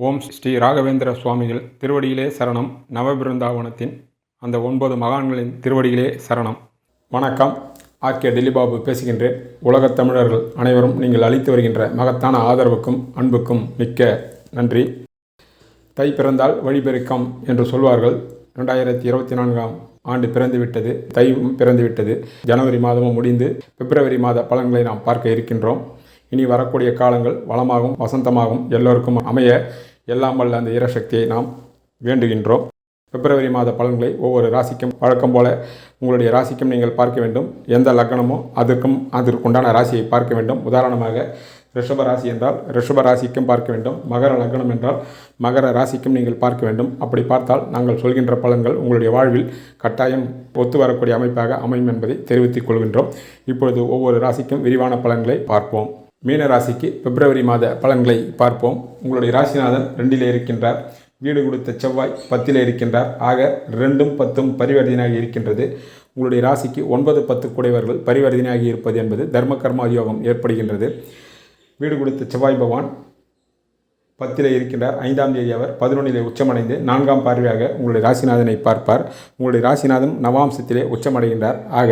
ஓம் ஸ்ரீ ராகவேந்திர சுவாமிகள் திருவடியிலே சரணம். நவபிருந்தாவனத்தின் அந்த ஒன்பது மகான்களின் திருவடியிலே சரணம். வணக்கம். ஆர்கே டெல்லிபாபு பேசுகின்றேன். உலகத் தமிழர்கள் அனைவரும் நீங்கள் அளித்து வருகின்ற மகத்தான ஆதரவுக்கும் அன்புக்கும் மிக்க நன்றி. தை பிறந்தால் வழிபெருக்கம் என்று சொல்வார்கள். ரெண்டாயிரத்தி இருபத்தி நான்காம் ஆண்டு பிறந்துவிட்டது. தை பிறந்துவிட்டது. ஜனவரி மாதமும் முடிந்து பிப்ரவரி மாத பலன்களை நாம் பார்க்க இருக்கின்றோம். இனி வரக்கூடிய காலங்கள் வளமாகவும் வசந்தமாகவும் எல்லோருக்கும் அமைய எல்லாம் வல்ல அந்த இறசக்தியை நாம் வேண்டுகின்றோம். பிப்ரவரி மாத பலன்களை ஒவ்வொரு ராசிக்கும் வழக்கம் போல உங்களுடைய ராசிக்கும் நீங்கள் பார்க்க வேண்டும். எந்த லக்னமோ அதற்கும் அதற்குண்டான ராசியை பார்க்க வேண்டும். உதாரணமாக ரிஷப ராசி என்றால் ரிஷப ராசிக்கும் பார்க்க வேண்டும். மகர லக்னம் என்றால் மகர ராசிக்கும் நீங்கள் பார்க்க வேண்டும். அப்படி பார்த்தால் நாங்கள் சொல்கின்ற பலன்கள் உங்களுடைய வாழ்வில் கட்டாயம் ஒத்து வரக்கூடிய அமைப்பாக அமையும் என்பதை தெரிவித்துக் கொள்கின்றோம். இப்பொழுது ஒவ்வொரு ராசிக்கும் விரிவான பலன்களை பார்ப்போம். மீன ராசிக்கு பிப்ரவரி மாத பலன்களை பார்ப்போம். உங்களுடைய ராசிநாதன் ரெண்டில் இருக்கின்றார். வீடு கொடுத்த செவ்வாய் பத்தில் இருக்கின்றார். ஆக ரெண்டும் பத்தும் பரிவர்த்தனையாகி இருக்கின்றது. உங்களுடைய ராசிக்கு ஒன்பது பத்து குடைவர்கள் பரிவர்த்தனையாகி இருப்பது என்பது தர்ம கர்மா யோகம் ஏற்படுகின்றது. வீடு கொடுத்த செவ்வாய் பகவான் பத்தில் இருக்கின்றார் ஐந்தாம் தேதி அவர் பதினொன்றிலே உச்சமடைந்து நான்காம் பார்வையாக உங்களுடைய ராசிநாதனை பார்ப்பார். உங்களுடைய ராசிநாதன் நவாம்சத்திலே உச்சமடைகின்றார். ஆக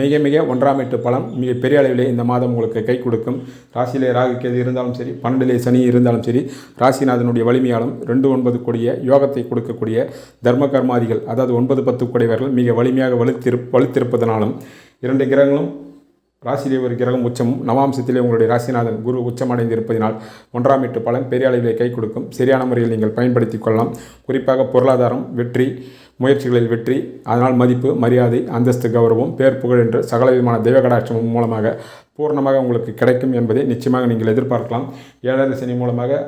மிக மிக ஒன்றாம் எட்டு பலம் மிக பெரிய அளவிலே இந்த மாதம் உங்களுக்கு கை கொடுக்கும். ராசியிலே ராகு இருந்தாலும் சரி பன்னெண்டிலே சனி இருந்தாலும் சரி ராசிநாதனுடைய வலிமையாலும் ரெண்டு ஒன்பது கொடிய யோகத்தை கொடுக்கக்கூடிய தர்ம கர்மாதிகள் அதாவது ஒன்பது பத்து கொடையவர்கள் மிக வலிமையாக வலுத்திரு வலுத்திருப்பதனாலும் இரண்டு கிரகங்களும் ராசியிலே ஒரு கிரகம் உச்சமும் நவாம்சத்திலே உங்களுடைய ராசிநாதன் குரு உச்சமடைந்து இருப்பதினால் ஒன்றாம் எட்டு பலன் பெரிய அளவிலே கை கொடுக்கும். சரியான முறையில் நீங்கள் பயன்படுத்தி கொள்ளலாம். குறிப்பாக பொருளாதாரம் வெற்றி முயற்சிகளில் வெற்றி அதனால் மதிப்பு மரியாதை அந்தஸ்து கௌரவம் பேர் புகழ் என்று சகல விதமான தெய்வ கடாட்சமும் மூலமாக பூர்ணமாக உங்களுக்கு கிடைக்கும் என்பதை நிச்சயமாக நீங்கள் எதிர்பார்க்கலாம். ஏழரை சனி மூலமாக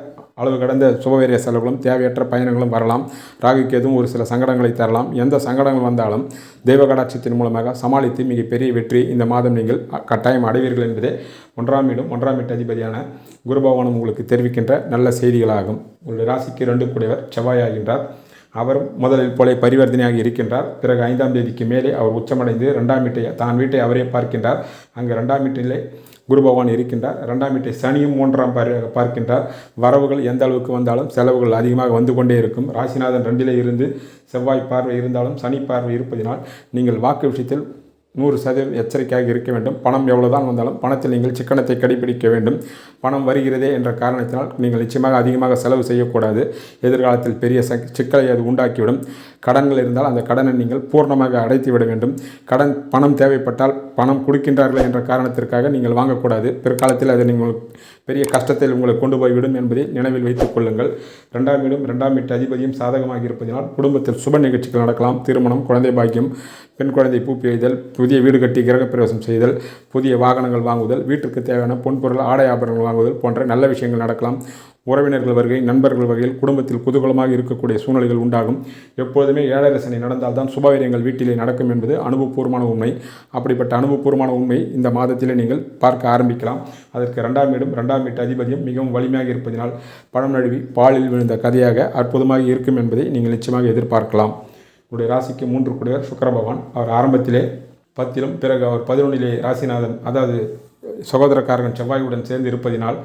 அளவு கடந்த சுபவேரிய செலவுகளும் தேவையற்ற பயணங்களும் வரலாம். ராகுக்கு எதுவும் ஒரு சில சங்கடங்களை தரலாம். எந்த சங்கடங்கள் வந்தாலும் தெய்வ கடாட்சத்தின் மூலமாக சமாளித்து மிகப்பெரிய வெற்றி இந்த மாதம் நீங்கள் கட்டாயம் அடைவீர்கள் என்பதே ஒன்றாம் வீடும் ஒன்றாம் வீட்டு அதிபதியான குருபகவானம் உங்களுக்கு தெரிவிக்கின்ற நல்ல செய்திகளாகும். உங்களுடைய ராசிக்கு ரெண்டு கூடியவர் செவ்வாயாகின்றார். அவரும் முதலில் போல பரிவர்த்தனையாக இருக்கின்றார். பிறகு ஐந்தாம் தேதிக்கு மேலே அவர் உச்சமடைந்து ரெண்டாம் வீட்டை தான் வீட்டை அவரே பார்க்கின்றார். அங்கு ரெண்டாம் வீட்டிலே குரு பகவான் இருக்கின்றார். ரெண்டாம் வீட்டை சனியும் மூன்றாம் பார்வையாக பார்க்கின்றார். வரவுகள் எந்த அளவுக்கு வந்தாலும் செலவுகள் அதிகமாக வந்து கொண்டே இருக்கும். ராசிநாதன் ரெண்டிலே இருந்து செவ்வாய் பார்வை இருந்தாலும் சனி பார்வை இருப்பதினால் நீங்கள் வாக்கு விஷயத்தில் நூறு சதவீதம் எச்சரிக்கையாக இருக்க வேண்டும். பணம் எவ்வளோதான் வந்தாலும் பணத்தில் நீங்கள் சிக்கனத்தை கடைபிடிக்க வேண்டும். பணம் வருகிறதே என்ற காரணத்தினால் நீங்கள் நிச்சயமாக அதிகமாக செலவு செய்யக்கூடாது. எதிர்காலத்தில் பெரிய ச சிக்கலை அது உண்டாக்கிவிடும். கடன்கள் இருந்தால் அந்த கடனை நீங்கள் பூர்ணமாக அடைத்து விட வேண்டும். கடன் பணம் தேவைப்பட்டால் பணம் கொடுக்கின்றார்கள் என்ற காரணத்திற்காக நீங்கள் வாங்கக்கூடாது. பிற்காலத்தில் அது நீங்கள் பெரிய கஷ்டத்தில் உங்களை கொண்டு போய்விடும் என்பதை நினைவில் வைத்துக் கொள்ளுங்கள். ரெண்டாம் வீடும் ரெண்டாம் வீட்டு அதிபதியும் சாதகமாக இருப்பதனால் குடும்பத்தில் சுப நிகழ்ச்சிகள் நடக்கலாம். திருமணம் குழந்தை பாக்கியம் பெண் குழந்தை பூப்பி வைத்தல் புதிய வீடு கட்டி கிரகப்பிரவேசம் செய்தல் புதிய வாகனங்கள் வாங்குதல் வீட்டிற்கு தேவையான பொன்பொருள் ஆடை ஆபரணங்கள் வாங்குதல் போன்ற நல்ல விஷயங்கள் நடக்கலாம். உறவினர்கள் வருகை நண்பர்கள் வகையில் குடும்பத்தில் குதூகலமாக இருக்கக்கூடிய சூழ்நிலைகள் உண்டாகும். எப்போதுமே ஏழரை சனி நடந்தால்தான் சுபவீரியங்கள் வீட்டிலே நடக்கும் என்பது அனுபவபூர்வமான உண்மை. அப்படிப்பட்ட அனுபவபூர்வமான உண்மை இந்த மாதத்திலே நீங்கள் பார்க்க ஆரம்பிக்கலாம். அதற்கு ரெண்டாம் வீடும் ரெண்டாம் வீட்டு அதிபதியும் மிகவும் வலிமையாக இருப்பதனால் பழம் நழுவி பாலில் விழுந்த கதையாக அற்புதமாக இருக்கும் என்பதை நீங்கள் நிச்சயமாக எதிர்பார்க்கலாம். உங்களுடைய ராசிக்கு மூன்று குடியர் சுக்கர பகவான் அவர் ஆரம்பத்திலே பத்திலும் பிறகு அவர் பதினொன்றிலே ராசிநாதன் அதாவது சகோதரக்காரன் செவ்வாயுடன் சேர்ந்து இருப்பதினால்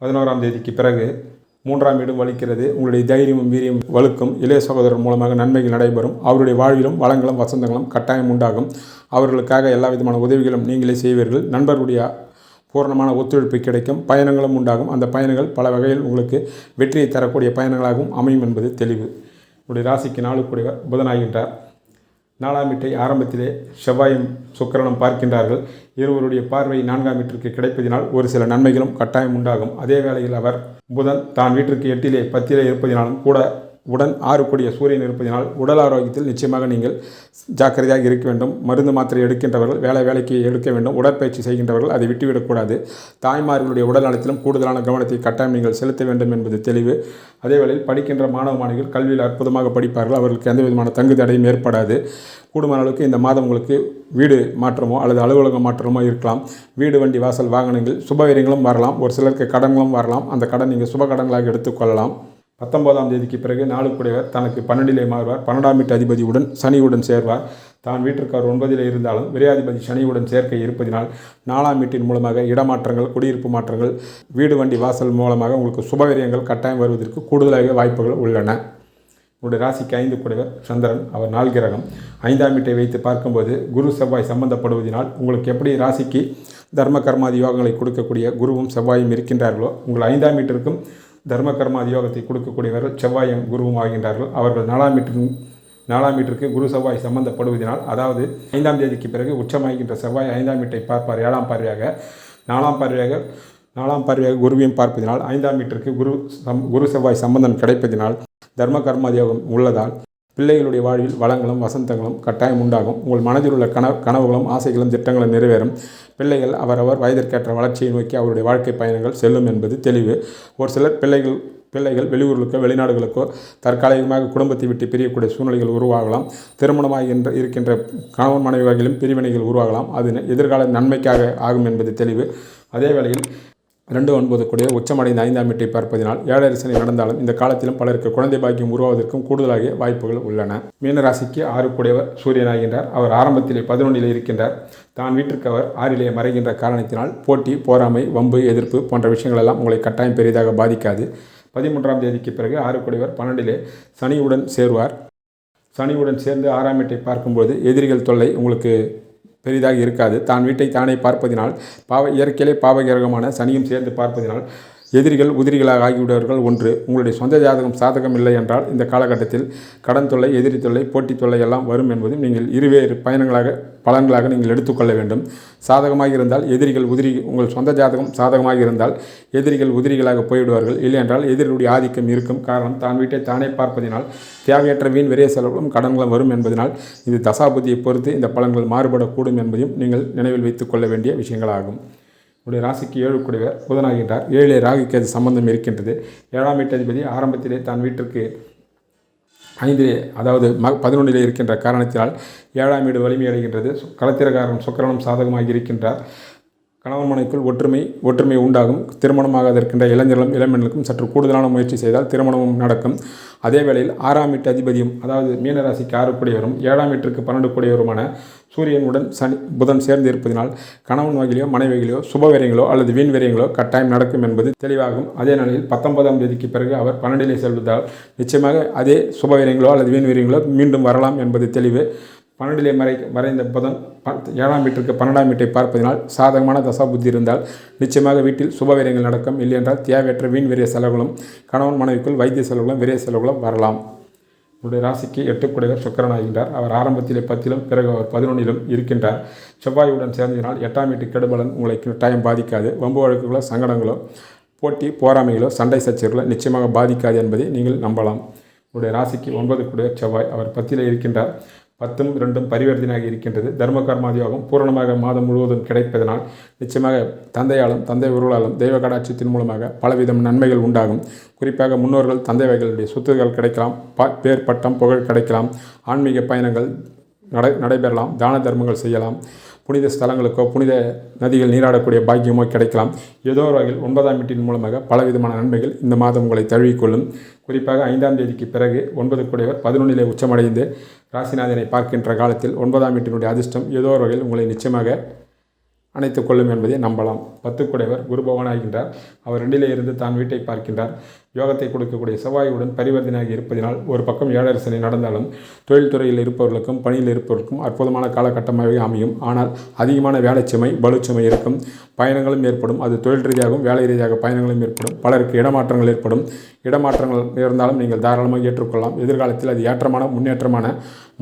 பதினோராம் தேதிக்கு பிறகு மூன்றாம் வீடும் வலிக்கிறது. உங்களுடைய தைரியமும் வீரியம் வலுக்கும் இளைய சகோதரர் மூலமாக நன்மைகள் நடைபெறும். அவருடைய வாழ்விலும் வளங்களும் வசந்தங்களும் கட்டாயம் உண்டாகும். அவர்களுக்காக எல்லா விதமான உதவிகளும் நீங்களே செய்வீர்கள். நண்பருடைய பூரணமான ஒத்துழைப்பு கிடைக்கும். பயணங்களும் உண்டாகும். அந்த பயணங்கள் பல வகையில் உங்களுக்கு வெற்றியை தரக்கூடிய பயணங்களாகவும் அமையும் என்பது தெளிவு. உங்களுடைய ராசிக்கு நாலு புதனாகின்றார். நாலாம் வீட்டை ஆரம்பத்திலே செவ்வாயும் சுக்கரனும் பார்க்கின்றார்கள். இருவருடைய பார்வை நான்காம் வீட்டிற்கு கிடைப்பதினால் ஒரு சில நன்மைகளும் கட்டாயம் உண்டாகும். அதே வேளையில் அவர் புதன் தான் வீட்டிற்கு எட்டிலே பத்திலே இருப்பதினாலும் கூட உடன் ஆறு கூடிய சூரியன் இருப்பதினால் உடல் ஆரோக்கியத்தில் நிச்சயமாக நீங்கள் ஜாக்கிரதையாக இருக்க வேண்டும். மருந்து மாத்திரை எடுக்கின்றவர்கள் வேலை வேலைக்கு எடுக்க வேண்டும். உடற்பயிற்சி செய்கின்றவர்கள் அதை விட்டுவிடக்கூடாது தாய்மார்களுடைய உடல் நலத்திலும் கூடுதலான கவனத்தை கட்டாயம் நீங்கள் செலுத்த வேண்டும் என்பது தெளிவு. அதேவேளையில் படிக்கின்ற மாணவ மாணவிகள் கல்வியில் அற்புதமாக படிப்பார்கள். அவர்களுக்கு எந்த விதமான தங்கு தடையும் ஏற்படாது. கூடுமான அளவுக்கு இந்த மாதம் உங்களுக்கு வீடு மாற்றமோ அல்லது அலுவலக மாற்றமோ இருக்கலாம். வீடு வண்டி வாசல் வாகனங்கள் சுபவீரியங்களும் வரலாம். ஒரு சிலருக்கு கடன்களும் வரலாம். அந்த கடன் நீங்கள் சுப கடன்களாக எடுத்துக்கொள்ளலாம் பத்தொன்பதாம் தேதிக்கு பிறகு நாளுக்குடையவர் தனக்கு பன்னெண்டிலே மாறுவார். பன்னெண்டாம் வீட்டு அதிபதியுடன் சனியுடன் சேர்வார். தான் வீட்டிற்கார் ஒன்பதிலே ஒன்பதில் இருந்தாலும் விரையாதிபதி சனியுடன் சேர்க்கை இருப்பதினால் நாலாம் வீட்டின் மூலமாக இடமாற்றங்கள் குடியிருப்பு மாற்றங்கள் வீடு வண்டி வாசல் மூலமாக உங்களுக்கு சுபகரியங்கள் கட்டாயம் வருவதற்கு கூடுதலாக வாய்ப்புகள் உள்ளன. உங்களுடைய ராசிக்கு ஐந்து குடைவர் சந்திரன் அவர் நாள் கிரகம். ஐந்தாம் வீட்டை வைத்து பார்க்கும்போது குரு செவ்வாய் சம்பந்தப்படுவதனால் உங்களுக்கு எப்படி ராசிக்கு தர்ம கர்மாதி யோகங்களை கொடுக்கக்கூடிய குருவும் செவ்வாயும் இருக்கின்றார்களோ உங்கள் ஐந்தாம் வீட்டிற்கும் தர்ம கர்மாதி கொடுக்கக்கூடியவர் கொடுக்கக்கூடியவர்கள் செவ்வாயும் குருவும் ஆகின்றார்கள். அவர்கள் நாலாம் மீட்டரும் நாலாம் வீட்டிற்கு குரு செவ்வாய் சம்பந்தப்படுவதனால் அதாவது ஐந்தாம் தேதிக்கு பிறகு உச்சமாகின்ற செவ்வாய் ஐந்தாம் வீட்டை பார்ப்பார். ஏழாம் பார்வையாக நாலாம் பார்வையாக நாலாம் பார்வையாக குருவையும் பார்ப்பதினால் ஐந்தாம் வீட்டிற்கு குரு சம் குரு செவ்வாய் சம்பந்தம் கிடைப்பதினால் தர்ம கர்மாதியோகம் உள்ளதால் பிள்ளைகளுடைய வாழ்வில் வளங்களும் வசந்தங்களும் கட்டாயம் உண்டாகும். உங்கள் மனதில் உள்ள கனவு கனவுகளும் ஆசைகளும் திட்டங்களும் நிறைவேறும். பிள்ளைகள் அவரவர் வயதிற்கேற்ற வளர்ச்சியை நோக்கி அவருடைய வாழ்க்கை பயணங்கள் செல்லும் என்பது தெளிவு. ஒரு சிலர் பிள்ளைகள் பிள்ளைகள் வெளியூர்களுக்கோ வெளிநாடுகளுக்கோ தற்காலிகமாக குடும்பத்தை விட்டு பிரியக்கூடிய சூழ்நிலைகள் உருவாகலாம். திருமணமாக இருக்கின்ற கணவன் மனைவி வகையிலும் பிரிவினைகள் உருவாகலாம். அது எதிர்கால நன்மைக்காக ஆகும் என்பது தெளிவு. அதே வேளையில் ரெண்டு ஒன்பது கூடிய உச்சமடைந்த ஐந்தாம் வீட்டை பார்ப்பதினால் ஏழரை சனி நடந்தாலும் இந்த காலத்திலும் பலருக்கு குழந்தை பாக்கியம் உருவாவதற்கும் கூடுதலாக வாய்ப்புகள் உள்ளன. மீனராசிக்கு ஆறு கூடியவர் சூரியனாகின்றார் அவர் ஆரம்பத்திலே பதினொன்றில் இருக்கின்றார். தான் வீட்டிற்கு அவர் ஆறிலே மறைகின்ற காரணத்தினால் போட்டி போராமை வம்பு எதிர்ப்பு போன்ற விஷயங்கள் எல்லாம் உங்களை கட்டாயம் பெரிதாக பாதிக்காது. பதிமூன்றாம் தேதிக்கு பிறகு ஆறு கூடியவர் பன்னெண்டிலே சனியுடன் சேருவார். சனியுடன் சேர்ந்து ஆறாம் வீட்டை பார்க்கும்போது எதிரிகள் தொல்லை உங்களுக்கு பெரிதாக இருக்காது. தான் வீட்டை தானே பார்ப்பதினால் பாவ இயற்கையிலே பாவகிரகமான சனியும் சேர்ந்து பார்ப்பதினால் எதிரிகள் உதிரிகளாக ஆகிவிடுவார்கள். ஒன்று உங்களுடைய சொந்த ஜாதகம் சாதகம் இல்லை என்றால் இந்த காலகட்டத்தில் கடன் தொல்லை எதிரி தொல்லை போட்டி தொல்லை எல்லாம் வரும் என்பதும் நீங்கள் இருவேறு பயணங்களாக பலன்களாக நீங்கள் எடுத்துக்கொள்ள வேண்டும். சாதகமாக இருந்தால் எதிரிகள் உதிரி உங்கள் சொந்த ஜாதகம் சாதகமாக இருந்தால் எதிரிகள் உதிரிகளாக போய்விடுவார்கள். இல்லை என்றால் எதிரிகளுடைய ஆதிக்கம் இருக்கும். காரணம் தான் வீட்டை தானே பார்ப்பதினால் தேவையற்ற வீண் விரைய செலவுகளும் கடன்களும் வரும் என்பதனால் இது தசாபுதியை பொறுத்து இந்த பலன்கள் மாறுபடக்கூடும் என்பதையும் நீங்கள் நினைவில் வைத்துக் கொள்ள வேண்டிய விஷயங்களாகும். உடைய ராசிக்கு ஏழு குடைவர் புதனாகின்றார். ஏழிலே ராகுக்கு அது சம்பந்தம் இருக்கின்றது. ஏழாம் வீட்டதிபதி ஆரம்பத்திலே தான் வீட்டிற்கு ஐந்திலே அதாவது ம பதினொன்றிலே இருக்கின்ற காரணத்தினால் ஏழாம் வீடு வலிமையடைகின்றது களத்திரக்காரன் சுக்கரனும் சாதகமாக இருக்கின்றார். கணவன் மனைக்குள் ஒற்றுமை ஒற்றுமை உண்டாகும். திருமணமாக இருக்கின்ற இளைஞர்களும் இளம்பெண்களுக்கும் சற்று கூடுதலான முயற்சி செய்தால் திருமணமும் நடக்கும். அதே வேளையில் ஆறாம் வீட்டு அதிபதியும் அதாவது மீனராசிக்கு ஆறு கூடியவரும் ஏழாம் வீட்டிற்கு பன்னெண்டு கூடியவருமான சூரியனுடன் சனி புதன் சேர்ந்து இருப்பதனால் கணவன் வகையிலோ மனைவிகளோ சுபவரியங்களோ அல்லது வீண் விரயங்களோ கட்டாயம் நடக்கும் என்பது தெளிவாகும். அதே நிலையில் பத்தொன்பதாம் தேதிக்கு பிறகு அவர் பன்னெண்டிலே செல்வதால் நிச்சயமாக அதே சுபவரியங்களோ அல்லது வீண் விரயங்களோ மீண்டும் வரலாம் என்பது தெளிவு. பன்னெண்டிலே மறை மறைந்த புதன் ஏழாம் வீட்டிற்கு பன்னெண்டாம் வீட்டை பார்ப்பதினால் சாதகமான தசா புத்தி இருந்தால் நிச்சயமாக வீட்டில் சுபவீரியங்கள் நடக்கும். இல்லையென்றால் தேவையற்ற வீண் விரிய செலவுகளும் கணவன் மனைவிக்குள் வைத்திய செலவுகளும் விரிய செலவுகளும் வரலாம். உங்களுடைய ராசிக்கு எட்டுக்குடையவர் சுக்கரன் ஆகின்றார். அவர் ஆரம்பத்திலே பத்திலும் பிறகு அவர் பதினொன்றிலும் இருக்கின்றார். செவ்வாயுடன் சேர்ந்ததினால் எட்டாம் வீட்டு கெடுபலன் உங்களை கட்டாயம் பாதிக்காது. வம்பு வழக்குகளோ சங்கடங்களோ போட்டி போராமைகளோ சண்டை சச்சரவுகளோ நிச்சயமாக பாதிக்காது என்பதை நீங்கள் நம்பலாம். உங்களுடைய ராசிக்கு ஒன்பது கூடிய செவ்வாய். அவர் பத்தியில் இருக்கின்றார். பத்தும் ரெண்டும் பரிவர்த்தனையாக இருக்கின்றது. தர்ம கர்மாதியோகம் பூரணமாக மாதம் முழுவதும் கிடைப்பதனால் நிச்சயமாக தந்தையாலும் தந்தை உருளாலும் தெய்வ கடாட்சியத்தின் மூலமாக பலவிதம் நன்மைகள் உண்டாகும். குறிப்பாக முன்னோர்கள் தந்தை வகைகளுடைய சொத்துக்கள் கிடைக்கலாம் ப பேர் பட்டம் புகழ் கிடைக்கலாம். ஆன்மீக பயணங்கள் நடை நடைபெறலாம் தான தர்மங்கள் செய்யலாம். புனித ஸ்தலங்களுக்கோ புனித நதிகள் நீராடக்கூடிய பாக்கியமோ கிடைக்கலாம். ஏதோ ஒரு வகையில் ஒன்பதாம் வீட்டின் மூலமாக பலவிதமான நன்மைகள் இந்த மாதம் உங்களை தழுவிக்கொள்ளும். குறிப்பாக ஐந்தாம் தேதிக்கு பிறகு ஒன்பது கூடையவர் பதினொன்றிலே உச்சமடைந்து ராசிநாதனை பார்க்கின்ற காலத்தில் ஒன்பதாம் வீட்டினுடைய அதிர்ஷ்டம் ஏதோ ஒரு வகையில் உங்களை நிச்சயமாக அணைத்துக் கொள்ளும் என்பதை நம்பலாம். பத்து குடைவர் குரு பகவானாகின்றார் அவர் ரெண்டிலே இருந்து தான் வீட்டை பார்க்கின்றார். யோகத்தை கொடுக்கக்கூடிய செவ்வாயுடன் பரிவர்த்தனையாக இருப்பதனால் ஒரு பக்கம் ஏழரசனை நடந்தாலும் தொழில்துறையில் இருப்பவர்களுக்கும் பணியில் இருப்பவர்களுக்கும் அற்புதமான காலகட்டமாகவே அமையும். ஆனால் அதிகமான வேலைச்சுமை பலுச்சுமை இருக்கும். பயணங்களும் ஏற்படும். அது தொழில் ரீதியாகவும் வேலை ரீதியாக பயணங்களும் ஏற்படும். பலருக்கு இடமாற்றங்கள் ஏற்படும். இடமாற்றங்கள் இருந்தாலும் நீங்கள் தாராளமாக ஏற்றுக்கொள்ளலாம். எதிர்காலத்தில் அது ஏற்றமான முன்னேற்றமான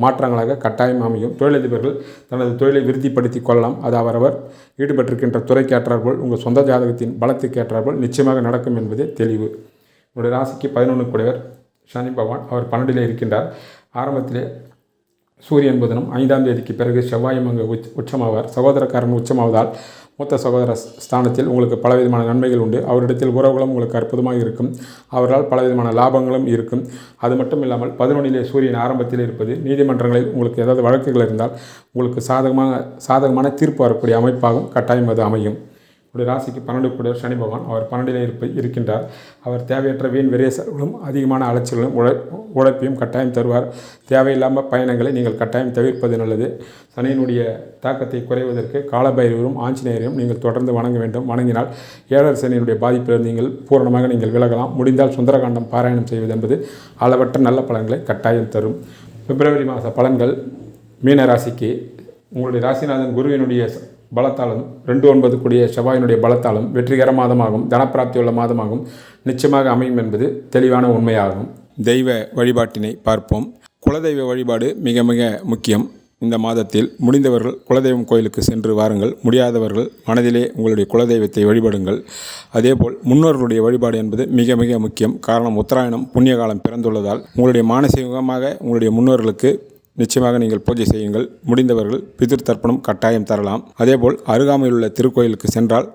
மாற்றங்களாக கட்டாயம் அமையும். தொழிலதிபர்கள் தனது தொழிலை விருத்திப்படுத்தி கொள்ளலாம். அது அவரவர் ஈடுபட்டிருக்கின்ற துறைக்கு உங்கள் சொந்த ஜாதகத்தின் பலத்துக்கு நிச்சயமாக நடக்கும் என்பதே தெளிவு. உங்களுடைய ராசிக்கு பதினொன்று கூடவர் சனி பகவான். அவர் பன்னெண்டிலே இருக்கின்றார். ஆரம்பத்திலே சூரியன் புதனும் ஐந்தாம் தேதிக்கு பிறகு செவ்வாயும் அங்கு உச் உச்சமாவார். சகோதரக்காரன் உச்சமாவதால் மூத்த சகோதர ஸ்தானத்தில் உங்களுக்கு பலவிதமான நன்மைகள் உண்டு. அவரிடத்தில் உறவுகளும் உங்களுக்கு அற்புதமாக இருக்கும். அவரால் பலவிதமான லாபங்களும் இருக்கும். அது மட்டும் இல்லாமல் பதினொன்றிலே சூரியன் ஆரம்பத்தில் இருப்பது நீதிமன்றங்களில் உங்களுக்கு ஏதாவது வழக்குகள் இருந்தால் உங்களுக்கு சாதகமாக சாதகமான தீர்ப்பு வரக்கூடிய அமைப்பாகவும் கட்டாயம் அது அமையும். உடைய ராசிக்கு பன்னெண்டு கூட சனி பகவான். அவர் பன்னெண்டில் இருப்ப இருக்கின்றார். அவர் தேவையற்ற வீண் விரைய செலவுகளும் அதிகமான அலைச்சல்களும் உழை உழைப்பையும் கட்டாயம் தருவார். தேவையில்லாமல் பயணங்களை நீங்கள் கட்டாயம் தவிர்ப்பது நல்லது. சனியினுடைய தாக்கத்தை குறைவதற்கு காலபைரவரும் ஆஞ்சநேயரையும் நீங்கள் தொடர்ந்து வணங்க வேண்டும். வணங்கினால் ஏழர் சனியினுடைய பாதிப்பிலிருந்து நீங்கள் பூரணமாக நீங்கள் விலகலாம். முடிந்தால் சுந்தரகாண்டம் பாராயணம் செய்வது என்பது அளவற்ற நல்ல பலன்களை கட்டாயம் தரும். பிப்ரவரி மாத பலன்கள் மீன ராசிக்கு. உங்களுடைய ராசிநாதன் குருவினுடைய பலத்தாலும் ரெண்டு ஒன்பது கூடிய செவ்வாயினுடைய பலத்தாலும் வெற்றிகர மாதமாகும் தனப்பிராப்தியுள்ள மாதமாகும் நிச்சயமாக அமையும் என்பது தெளிவான உண்மையாகும். தெய்வ வழிபாட்டினை பார்ப்போம். குலதெய்வ வழிபாடு மிக மிக முக்கியம். இந்த மாதத்தில் முடிந்தவர்கள் குலதெய்வம் கோயிலுக்கு சென்று வாருங்கள். முடியாதவர்கள் மனதிலே உங்களுடைய குலதெய்வத்தை வழிபடுங்கள். அதேபோல் முன்னோர்களுடைய வழிபாடு என்பது மிக மிக முக்கியம். காரணம் உத்தராயணம் புண்ணிய காலம் பிறந்துள்ளதால் உங்களுடைய மானசீகமாக உங்களுடைய முன்னோர்களுக்கு நிச்சயமாக நீங்கள் பூஜை செய்யுங்கள். முடிந்தவர்கள் பிதிர் தர்ப்பணம் கட்டாயம் தரலாம். அதேபோல் அருகாமையில் உள்ள திருக்கோயிலுக்கு சென்றால்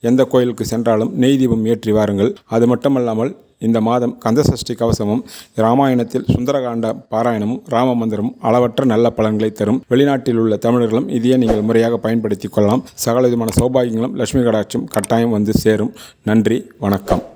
எந்த கோயிலுக்கு சென்றாலும் நெய் தீபம் ஏற்றி வாருங்கள். அது மட்டுமல்லாமல் இந்த மாதம் கந்தசஷ்டி கவசமும் ராமாயணத்தில் சுந்தரகாண்ட பாராயணமும் ராம மந்திரமும் அளவற்ற நல்ல பலன்களை தரும். வெளிநாட்டில் உள்ள தமிழர்களும் இதையே நீங்கள் முறையாக பயன்படுத்திக் கொள்ளலாம். சகல விதமான சௌபாகியங்களும் லட்சுமி கடாட்சும் கட்டாயம் வந்து சேரும். நன்றி வணக்கம்.